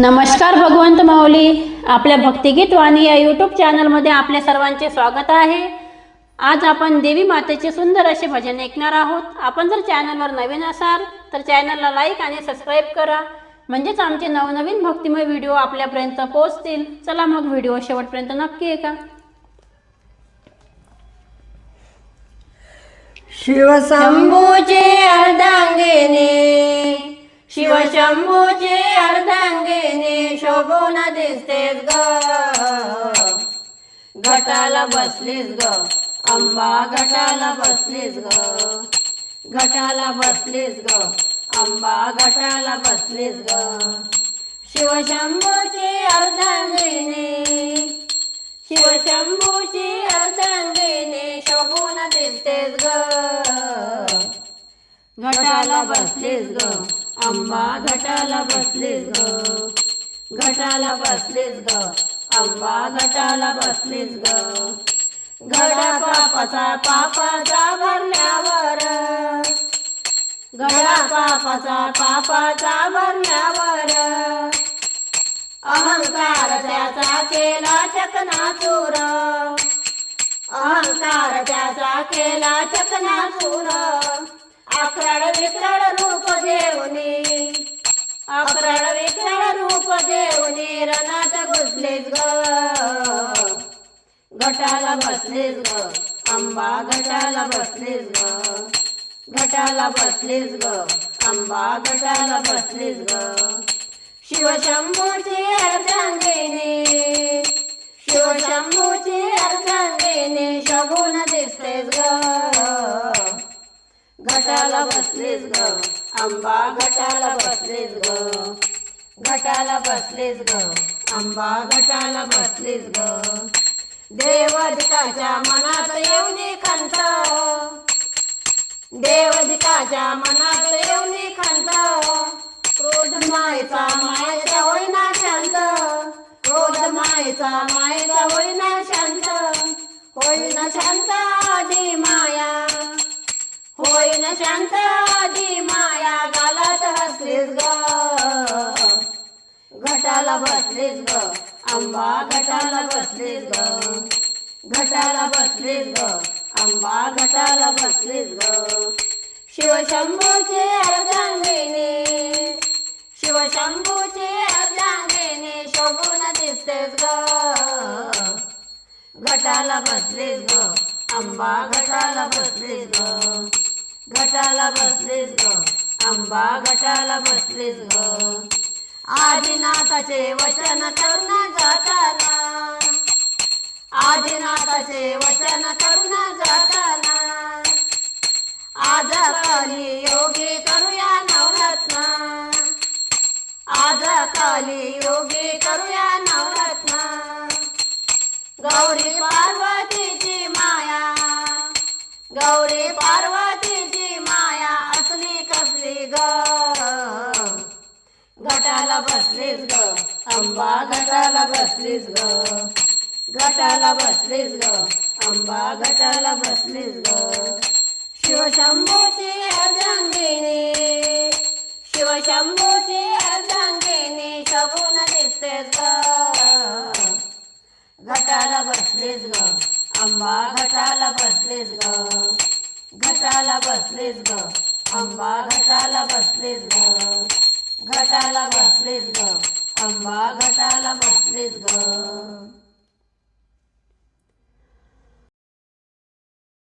नमस्कार भगवंत माऊली. आपल्या भक्तिगीत वाणी या यूट्यूब चॅनलमध्ये आपल्या सर्वांचे स्वागत आहे. आज आपण देवी मातेचे सुंदर असे भजन ऐकणार आहोत. आपण जर चॅनलवर नवीन असाल तर चॅनलला लाईक आणि सबस्क्राईब करा. म्हणजेच आमचे नवनवीन भक्तिमय व्हिडिओ आपल्यापर्यंत पोहोचतील. चला मग व्हिडिओ शेवटपर्यंत नक्की ऐका. शिवशंभूचे अर्धांगिनी शिवशंभूचे अर्धांगिनी शोभून दिसतेस ग. घटाला बसलीस ग. अंबा घटाला बसलीस ग. घटाला बसलीस ग. अंबा घटाला बसलीस ग. शिवशंभूची अर्धांगिनी. शिवशंभूची अर्धांगिनी शोभून दिसतेस ग. घटाला बसलीस ग. आंबा घटाला बसलीस ग. घटाला बसलीस ग. आंबा घटाला बसलीस ग. घडा पापाचा पापाचा भरल्यावर घडा पापाचा पापाचा भरल्यावर अहंकार त्याचा केला चकनाचूर. अहंकार त्याचा केला चकनाचूर. अक्रड विक्रड रूप देवनी अक्रड विक्रड रूप देवनी रणात घुसलीस ग. गटाला बसलीस ग. आंबा गटाला बसलीस ग. गटाला बसलीस ग. आंबा गटाला बसलीस ग. शिवशंभूची अर्धांगिनी शिवशंभूची अर्धांगिनी शगुन दिसतेस ग. घटाला बसलीस ग. आंबा घटाला बसलीस ग. घटाला बसलीस ग. आंबा घटाला बसलीस ग. देवदिकाच्या मनात येऊन खंत. देवदिकाच्या मनात येऊन खंत. क्रोध मायचा मायचा होईना शांत. क्रोध मायचा मायचा होईना शांत. होईना शांत आधी माया. होईन शांत आधी माया गालात हसलीस ग. घटाला बसलीस ग. आंबा घटाला बसलीस ग. घटाला बसलीस ग. अंबा घटाला बसलीस ग. शिवशंभूचे अर्धांगिनी. शिवशंभूचे अर्धांगिनी शोभून दिसतेस ग. घटाला बसलीस ग. आंबा घटाला बसलीस ग. घटाला बसलीस ग. अंबा घटाला बसलीस ग. आदिनाथाचे वचन करून जाताना. आदिनाथाचे वचन करून जाताना. आज काली योगी करूया नवरत्न. आज काली योगी करूया नवरत्न. गौरी पार्वतीची गौरी पार्वतीची माया असली कसली ग? गटाला बसलीस ग. अंबा गटाला बसलीस ग. गटाला बसलीस ग. अंबा गटाला बसलीस ग. शिवशंभूची अर्धांगिनी शिवशंभूची अर्धांगिनी शगून दिसतेस ग. गटाला बसलीस ग. अंबा घटाला बसलेस ग. घटाला बसलेस ग. अंबा घटाला बसलेस ग. घटाला बसलेस ग. अंबा घटाला बसलेस ग.